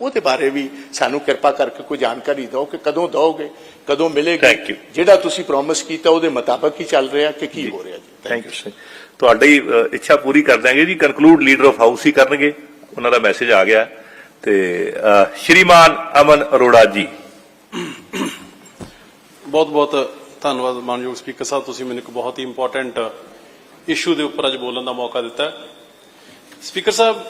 ਉਹਦੇ ਬਾਰੇ ਵੀ ਸਾਨੂੰ ਕਿਰਪਾ ਕਰਕੇ ਕੋਈ ਜਾਣਕਾਰੀ ਦਿਓ ਕਿ ਕਦੋਂ ਦਓਗੇ ਕਦੋਂ ਮਿਲੇਗੀ. ਜਿਹੜਾ ਤੁਸੀਂ ਪ੍ਰੋਮਿਸ ਕੀਤਾ ਉਹਦੇ ਮੁਤਾਬਕ ਹੀ ਚੱਲ ਰਿਹਾ ਕਿ ਕੀ ਹੋ ਰਿਹਾ ਜੀ। ਥੈਂਕ ਯੂ ਤੁਹਾਡੀ ਅ, ਇੱਛਾ ਪੂਰੀ ਕਰ ਦਾਂਗੇ ਜੀ। ਕਨਕਲੂਡ ਲੀਡਰ ਆਫ ਹਾਊਸ ਹੀ ਕਰਨਗੇ। ਉਹਨਾਂ ਦਾ ਮੈਸੇਜ ਆ ਗਿਆ। ਤੇ ਸ਼੍ਰੀਮਾਨ ਅਮਨ ਅਰੋੜਾ ਜੀ। ਬਹੁਤ ਬਹੁਤ ਧੰਨਵਾਦ ਮਾਨਯੋਗ ਸਪੀਕਰ ਸਾਹਿਬ। ਤੁਸੀਂ ਮੈਨੂੰ ਇੱਕ ਬਹੁਤ ਹੀ ਇੰਪੋਰਟੈਂਟ ਇਸ਼ੂ ਦੇ ਉੱਪਰ ਅੱਜ ਬੋਲਣ ਦਾ ਮੌਕਾ ਦਿੱਤਾ। ਸਪੀਕਰ ਸਾਹਿਬ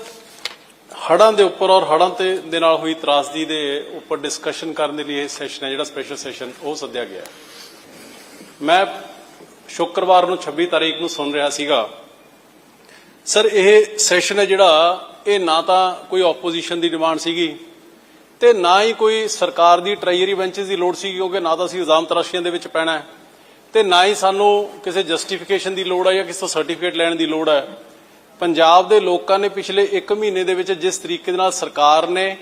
ਹੜਾਂ ਦੇ ਉੱਪਰ ਔਰ ਹੜ੍ਹਾਂ ਤੇ ਦੇ ਨਾਲ ਹੋਈ ਤਰਾਸਦੀ ਦੇ ਉੱਪਰ ਡਿਸਕਸ਼ਨ ਕਰਨ ਦੇ ਲਈ ਇਹ ਸੈਸ਼ਨ ਹੈ, ਜਿਹੜਾ ਸਪੈਸ਼ਲ ਸੈਸ਼ਨ ਉਹ ਸੱਦਿਆ ਗਿਆ ਮੈਂ ਸ਼ੁੱਕਰਵਾਰ ਨੂੰ 26 ਤਾਰੀਖ ਨੂੰ ਸੁਣ ਰਿਹਾ ਸੀਗਾ। ਸਰ, ਇਹ ਸੈਸ਼ਨ ਹੈ ਜਿਹੜਾ, ਇਹ ਨਾ ਤਾਂ ਕੋਈ ਆਪੋਜੀਸ਼ਨ ਦੀ ਡਿਮਾਂਡ ਸੀਗੀ ਤੇ ਨਾ ਹੀ ਕੋਈ ਸਰਕਾਰ ਦੀ ਟਰਾਈਰੀ ਬੈਂਚਸ ਦੀ ਲੋੜ ਸੀ ਕਿਉਂਕਿ ਨਾ ਤਾਂ ਅਸੀਂ ਇਲਜ਼ਾਮ ਤਰਾਸ਼ੀਆਂ ਦੇ ਵਿੱਚ ਪੈਣਾ ਹੈ ਤੇ ਨਾ ਹੀ ਸਾਨੂੰ ਕਿਸੇ ਜਸਟੀਫਿਕੇਸ਼ਨ ਦੀ ਲੋੜ ਹੈ ਜਾਂ ਕਿਸੇ ਤੋਂ ਸਰਟੀਫਿਕੇਟ ਲੈਣ ਦੀ ਲੋੜ ਹੈ। ਪੰਜਾਬ ਦੇ ਲੋਕਾਂ ਨੇ ਪਿਛਲੇ 1 ਮਹੀਨੇ ਦੇ ਵਿੱਚ ਜਿਸ ਤਰੀਕੇ ਦੇ ਨਾਲ ਸਰਕਾਰ ਨੇ,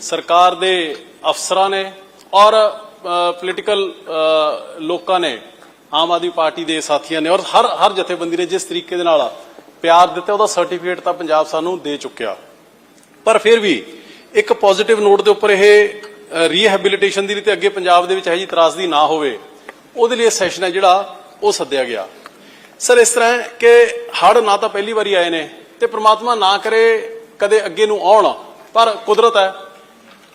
ਸਰਕਾਰ ਦੇ ਅਫਸਰਾਂ ਨੇ ਔਰ ਪੋਲੀਟੀਕਲ ਲੋਕਾਂ ਨੇ ਆਮ ਆਦਮੀ ਪਾਰਟੀ ਦੇ ਸਾਥੀਆਂ ਨੇ ਔਰ ਹਰ ਹਰ ਜਥੇਬੰਦੀ ਨੇ ਜਿਸ ਤਰੀਕੇ ਦੇ ਨਾਲ ਪਿਆਰ ਦਿੱਤਾ, ਉਹਦਾ ਸਰਟੀਫਿਕੇਟ ਤਾਂ ਪੰਜਾਬ ਸਾਨੂੰ ਦੇ ਚੁੱਕਿਆ। ਪਰ ਫਿਰ ਵੀ ਇੱਕ ਪੋਜ਼ਿਟਿਵ ਨੋਟ ਦੇ ਉੱਪਰ ਇਹ ਰੀਹੈਬਿਲਿਟੇਸ਼ਨ ਦੀ ਲਈ ਤੇ ਅੱਗੇ ਪੰਜਾਬ ਦੇ ਵਿੱਚ ਹੈ ਜੀ ਤਰਾਸਦੀ ਨਾ ਹੋਵੇ, ਉਹਦੇ ਲਈ ਇਹ ਸੈਸ਼ਨ ਹੈ ਜਿਹੜਾ ਉਹ ਸੱਦਿਆ ਗਿਆ। ਸਰ, ਇਸ ਤਰ੍ਹਾਂ ਹੈ ਕਿ ਹੜ ਨਾ ਤਾਂ ਪਹਿਲੀ ਵਾਰੀ ਆਏ ਨੇ ਤੇ ਪ੍ਰਮਾਤਮਾ ਨਾ ਕਰੇ ਕਦੇ ਅੱਗੇ ਨੂੰ ਆਉਣ। ਪਰ ਕੁਦਰਤ ਹੈ।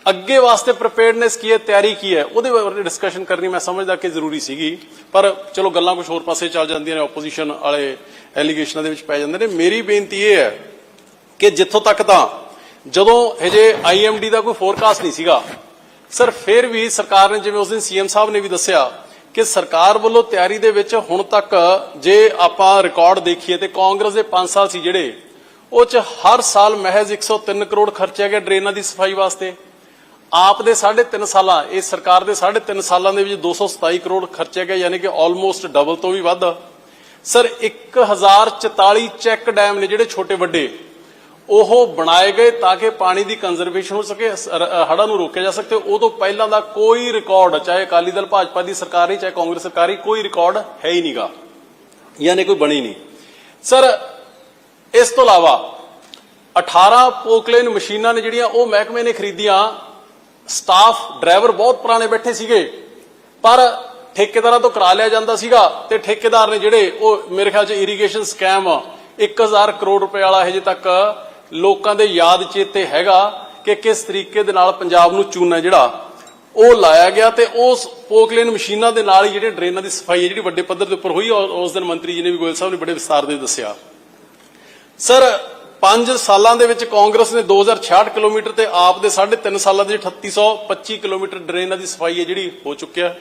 ਅੱਗੇ ਵਾਸਤੇ ਪ੍ਰੀਪੇਅਰਡਨੈਸ ਕੀ ਹੈ, ਤਿਆਰੀ ਕੀ ਹੈ, ਉਹਦੇ ਬਾਰੇ ਡਿਸਕਸ਼ਨ ਕਰਨੀ ਮੈਂ ਸਮਝਦਾ ਕਿ ਜ਼ਰੂਰੀ ਸੀਗੀ। ਪਰ ਚਲੋ, ਗੱਲਾਂ ਕੁਝ ਹੋਰ ਪਾਸੇ ਚੱਲ ਜਾਂਦੀਆਂ ਨੇ ਆਪੋਜੀਸ਼ਨ ਵਾਲੇ ਐਲੀਗੇਸ਼ਨਾਂ ਦੇ ਵਿੱਚ ਪੈ ਜਾਂਦੇ ਨੇ। ਮੇਰੀ ਬੇਨਤੀ ਇਹ ਹੈ ਕਿ ਜਿੱਥੋਂ ਤੱਕ ਤਾਂ ਜਦੋਂ ਹਜੇ ਆਈਐਮਡੀ ਦਾ ਕੋਈ ਫੋਰਕਾਸਟ ਨਹੀਂ ਸੀਗਾ, ਸਰ, ਫਿਰ ਵੀ ਸਰਕਾਰ ਨੇ ਜਿਵੇਂ ਉਸ ਦਿਨ ਸੀਐਮ ਸਾਹਿਬ ਨੇ ਵੀ ਦੱਸਿਆ ਕਿ ਸਰਕਾਰ ਵੱਲੋਂ ਤਿਆਰੀ ਦੇ ਵਿੱਚ ਹੁਣ ਤੱਕ ਜੇ ਆਪਾਂ ਰਿਕਾਰਡ ਦੇਖੀਏ ਤੇ ਕਾਂਗਰਸ ਦੇ 5 ਸਾਲ ਸੀ ਜਿਹੜੇ, ਉਹ ਚ ਹਰ ਸਾਲ ਮਹਿਜ਼ 103 ਕਰੋੜ ਖਰਚਿਆ ਗਿਆ ਡਰੇਨਾਂ ਦੀ ਸਫ਼ਾਈ ਵਾਸਤੇ। ਆਪ ਦੇ 3.5 ਸਾਲਾਂ, ਇਹ ਸਰਕਾਰ ਦੇ 3.5 ਸਾਲਾਂ ਦੇ ਵਿੱਚ 227 ਕਰੋੜ ਖਰਚਿਆ ਗਿਆ, ਯਾਨੀ ਕਿ ਆਲਮੋਸਟ ਡਬਲ ਤੋਂ ਵੀ ਵੱਧ। ਸਰ 1044 ਚੈੱਕ ਡੈਮ ਨੇ ਜਿਹੜੇ ਛੋਟੇ ਵੱਡੇ ਉਹ ਬਣਾਏ ਗਏ ਤਾਂ ਕਿ ਪਾਣੀ ਦੀ ਕੰਜ਼ਰਵੇਸ਼ਨ ਹੋ ਸਕੇ ਹੜ੍ਹਾਂ ਨੂੰ ਰੋਕਿਆ ਜਾ ਸਕੇ। ਉਦੋਂ ਪਹਿਲਾਂ ਦਾ ਕੋਈ ਰਿਕਾਰਡ ਚਾਹੇ ਅਕਾਲੀ ਦਲ, ਭਾਜਪਾ ਦੀ ਸਰਕਾਰ ਹੀ ਚਾਹੇ ਕਾਂਗਰਸ ਸਰਕਾਰ ਕੋਈ ਰਿਕਾਰਡ ਹੈ ਹੀ ਨਹੀਂਗਾ ਯਾਨੀ ਕੋਈ ਬਣੀ ਨਹੀਂ। ਸਰ, ਇਸ ਤੋਂ ਇਲਾਵਾ 18 ਪੋਕਲੇਨ ਮਸ਼ੀਨਾਂ ਨੇ ਜਿਹੜੀਆਂ, ਉਹ ਮਹਿਕਮੇ ਨੇ ਖਰੀਦੀਆਂ। ਸਟਾਫ ਡਰਾਈਵਰ ਬਹੁਤ ਪੁਰਾਣੇ ਬੈਠੇ ਸੀਗੇ। ਪਰ ਠੇਕੇਦਾਰਾਂ ਤੋਂ ਕਰਾ ਲਿਆ ਜਾਂਦਾ ਸੀਗਾ ਤੇ ਠੇਕੇਦਾਰ ਨੇ ਜਿਹੜੇ, ਉਹ ਮੇਰੇ ਖਿਆਲ 'ਚ ਇਰੀਗੇਸ਼ਨ ਸਕੈਮ 1000 ਕਰੋੜ ਰੁਪਏ ਵਾਲਾ ਹਜੇ ਤੱਕ ਲੋਕਾਂ ਦੇ ਯਾਦ ਚੇਤੇ ਹੈਗਾ ਕਿ ਕਿਸ ਤਰੀਕੇ ਦੇ ਨਾਲ ਪੰਜਾਬ ਨੂੰ ਚੂਨਾ ਜਿਹੜਾ, ਉਹ ਲਾਇਆ ਗਿਆ ਤੇ ਉਸ ਪੋਕਲੇਨ ਮਸ਼ੀਨਾਂ ਦੇ ਨਾਲ ਹੀ ਜਿਹੜੇ ਡਰੇਨਾਂ ਦੀ ਸਫ਼ਾਈ ਹੈ, ਜਿਹੜੀ ਵੱਡੇ ਪੱਧਰ ਦੇ ਉੱਪਰ ਹੋਈ, ਔਰ ਉਸ ਦਿਨ ਮੰਤਰੀ ਜੀ ਨੇ ਵੀ ਗੋਇਲ ਸਾਹਿਬ ਨੇ ਬੜੇ ਵਿਸਤਾਰ ਦੇ ਦੱਸਿਆ। ਸਰ 5 ਸਾਲਾਂ ਦੇ ਵਿੱਚ ਕਾਂਗਰਸ ਨੇ 2066 ਕਿਲੋਮੀਟਰ ਤੇ ਆਪ ਦੇ 3.5 ਸਾਲਾਂ ਦੇ ਵਿੱਚ 3825 ਕਿਲੋਮੀਟਰ ਡਰੇਨਾਂ ਦੀ ਸਫ਼ਾਈ ਹੈ, ਜਿਹੜੀ ਹੋ ਚੁੱਕਿਆ।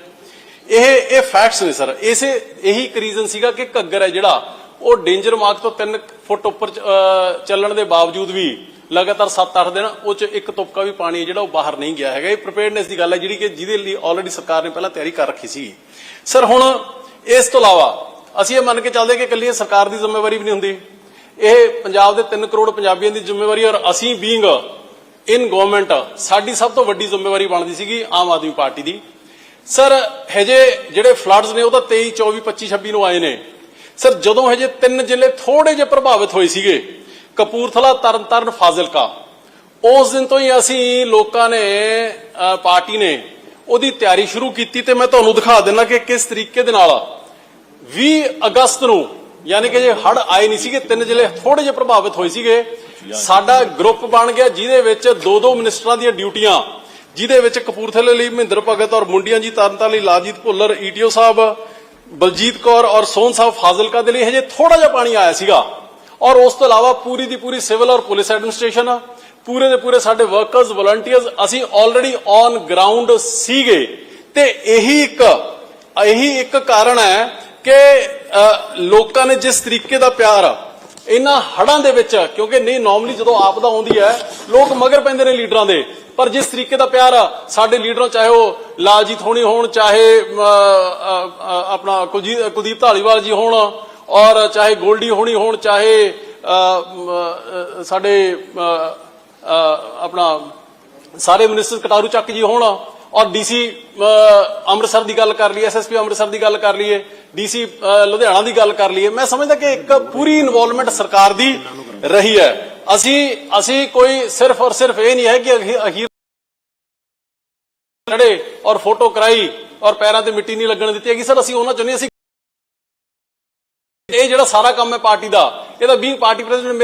ਇਹ ਇਹ ਫੈਕਟਸ ਨੇ, ਸਰ। ਇਸੇ, ਇਹੀ ਇੱਕ ਰੀਜ਼ਨ ਸੀਗਾ ਕਿ ਘੱਗਰ ਹੈ ਜਿਹੜਾ ਉਹ ਡੇਂਜਰ ਮਾਰਕ ਤੋਂ 3 ਫੁੱਟ ਉੱਪਰ ਚੱਲਣ ਦੇ ਬਾਵਜੂਦ ਵੀ ਲਗਾਤਾਰ 7-8 ਦਿਨ ਉਹ ਚ ਇੱਕ ਤੁਪਕਾ ਵੀ ਪਾਣੀ ਜਿਹੜਾ ਉਹ ਬਾਹਰ ਨਹੀਂ ਗਿਆ ਹੈਗਾ। ਇਹ ਪ੍ਰੀਪੇਅਰਡਨੈਸ ਦੀ ਗੱਲ ਹੈ ਜਿਹੜੀ ਕਿ ਜਿਹਦੇ ਲਈ ਆਲਰੇਡੀ ਸਰਕਾਰ ਨੇ ਪਹਿਲਾਂ ਤਿਆਰੀ ਕਰ ਰੱਖੀ ਸੀ। ਸਰ ਹੁਣ ਇਸ ਤੋਂ ਇਲਾਵਾ ਅਸੀਂ ਇਹ ਮੰਨ ਕੇ ਚੱਲਦੇ ਕਿ ਇਕੱਲੀ ਇਹ ਸਰਕਾਰ ਦੀ ਜ਼ਿੰਮੇਵਾਰੀ ਵੀ ਨਹੀਂ ਹੁੰਦੀ। ਇਹ ਪੰਜਾਬ ਦੇ 3 ਕਰੋੜ ਪੰਜਾਬੀਆਂ ਦੀ ਜ਼ਿੰਮੇਵਾਰੀ ਔਰ ਅਸੀਂ ਬੀਇੰਗ ਇਨ ਗਵਰਨਮੈਂਟ ਸਾਡੀ ਸਭ ਤੋਂ ਵੱਡੀ ਜ਼ਿੰਮੇਵਾਰੀ ਬਣਦੀ ਸੀਗੀ ਆਮ ਆਦਮੀ ਪਾਰਟੀ ਦੀ। ਸਰ ਹਜੇ ਜਿਹੜੇ ਫਲੱਡਸ ਨੇ ਉਹ ਤਾਂ 23 24 25 26 ਨੂੰ ਆਏ ਨੇ। ਸਰ, ਜਦੋਂ ਹਜੇ ਤਿੰਨ ਜ਼ਿਲ੍ਹੇ ਥੋੜੇ ਜਿਹੇ ਪ੍ਰਭਾਵਿਤ ਹੋਏ ਸੀਗੇ, ਕਪੂਰਥਲਾ, ਤਰਨਤਾਰਨ, ਫਾਜ਼ਿਲਕਾ, ਉਸ ਦਿਨ ਤੋਂ ਹੀ ਅਸੀਂ ਲੋਕਾਂ ਨੇ ਪਾਰਟੀ ਨੇ ਉਹਦੀ ਤਿਆਰੀ ਸ਼ੁਰੂ ਕੀਤੀ ਤੇ ਮੈਂ ਤੁਹਾਨੂੰ ਦਿਖਾ ਦਿੰਦਾ ਕਿ ਕਿਸ ਤਰੀਕੇ ਦੇ ਨਾਲ 20 ਅਗਸਤ ਨੂੰ, ਯਾਨੀ ਕਿ ਜੇ ਹੜ ਆਏ ਨਹੀਂ ਸੀਗੇ, ਤਿੰਨ ਜ਼ਿਲ੍ਹੇ ਥੋੜੇ ਜਿਹੇ ਪ੍ਰਭਾਵਿਤ ਹੋਏ ਸੀਗੇ, ਸਾਡਾ ਗਰੁੱਪ ਬਣ ਗਿਆ, ਜਿਹਦੇ ਵਿੱਚ ਦੋ ਦੋ ਮਿਨਿਸਟਰਾਂ ਦੀਆਂ ਡਿਊਟੀਆਂ, ਜਿਹਦੇ ਵਿੱਚ ਕਪੂਰਥਲੇ ਲਈ ਮਹਿੰਦਰ ਭਗਤ ਔਰ ਮੁੰਡੀਆਂ ਜੀ, ਤਰਨਤਾਰਨ ਲਈ ਲਾਜੀਤ ਭੁੱਲਰ ਈਟੀਓ ਸਾਹਿਬ ਬਲਜੀਤ ਕੌਰ ਔਰ ਸੋਹਨ ਸਾਹਿਬ ਫਾਜ਼ਿਲਕਾ ਦੇ ਲਈ ਹਜੇ ਥੋੜਾ ਜਿਹਾ ਪਾਣੀ ਆਇਆ ਸੀਗਾ। ਔਰ ਉਸ ਤੋਂ ਇਲਾਵਾ ਪੂਰੀ ਦੀ ਪੂਰੀ ਸਿਵਲ ਔਰ ਪੁਲਿਸ ਐਡਮਿਨਿਸਟ੍ਰੇਸ਼ਨ ਪੂਰੇ ਦੇ ਪੂਰੇ ਸਾਡੇ ਵਰਕਰਸ ਵਲੰਟੀਅਰਸ ਅਸੀਂ ਆਲਰੇਡੀ ਔਨ ਗਰਾਊਂਡ ਸੀਗੇ। ਤੇ ਇਹੀ ਇੱਕ ਇਹੀ ਇੱਕ ਕਾਰਨ ਹੈ ਕਿ ਲੋਕਾਂ ਨੇ ਜਿਸ ਤਰੀਕੇ ਦਾ ਪਿਆਰ ਇਹਨਾਂ ਹੜਾਂ ਦੇ ਵਿੱਚ ਕਿਉਂਕਿ ਨਹੀਂ ਨਾਰਮਲੀ ਜਦੋਂ ਆਪਦਾ ਆਉਂਦੀ ਹੈ ਲੋਕ ਮਗਰ ਪੈਂਦੇ ਨੇ ਲੀਡਰਾਂ ਦੇ। ਪਰ ਜਿਸ ਤਰੀਕੇ ਦਾ ਪਿਆਰ ਆ, ਸਾਡੇ ਲੀਡਰਾਂ ਚਾਹੇ ਉਹ ਲਾਲਜੀਤ ਹੋਣੀ ਹੋਣ ਚਾਹੇ ਆਪਣਾ ਕੁਲਜੀਤ ਕੁਲਦੀਪ ਢਾਲੀਵਾਲ ਜੀ ਹੋਣ ਔਰ ਚਾਹੇ ਗੋਲਡੀ ਹੋਣੀ ਹੋਣ ਚਾਹੇ ਸਾਡੇ ਆਪਣਾ ਸਾਰੇ ਮਿਨਿਸਟਰ ਕਟਾਰੂ ਚੱਕ ਜੀ ਹੋਣ ਔਰ ਡੀਸੀ ਅੰਮ੍ਰਿਤਸਰ ਦੀ ਗੱਲ ਕਰ ਲਈਏ ਐਸਐਸਪੀ ਅੰਮ੍ਰਿਤਸਰ ਦੀ ਗੱਲ ਕਰ ਲਈਏ, ਡੀਸੀ ਲੁਧਿਆਣਾ ਦੀ ਗੱਲ ਕਰ ਲਈਏ, ਮੈਂ ਸਮਝਦਾ ਕਿ ਇੱਕ ਪੂਰੀ ਇਨਵੋਲਵਮੈਂਟ ਸਰਕਾਰ ਦੀ ਰਹੀ ਹੈ। ਅਸੀਂ ਅਸੀਂ ਕੋਈ ਸਿਰਫ ਔਰ ਸਿਰਫ ਇਹ ਨਹੀਂ ਹੈ ਕਿ ਅਖੀਰ ਲੜੇ ਔਰ ਫੋਟੋ ਕਰਾਈ ਔਰ ਪੈਰਾਂ ਤੇ ਮਿੱਟੀ ਨਹੀਂ ਲੱਗਣ ਦਿੱਤੀ ਹੈਗੀ। ਸਰ, ਅਸੀਂ ਉਹਨਾਂ ਚਾਹੁੰਦੇ ਅਸੀਂ ਇਹ ਜਿਹੜਾ ਸਾਰਾ ਕੰਮ ਹੈ ਪਾਰਟੀ ਦਾ, ਇਹਦਾ ਬੀਇੰਗ ਪਾਰਟੀ ਪ੍ਰੈਜ਼ੀਡੈਂਟ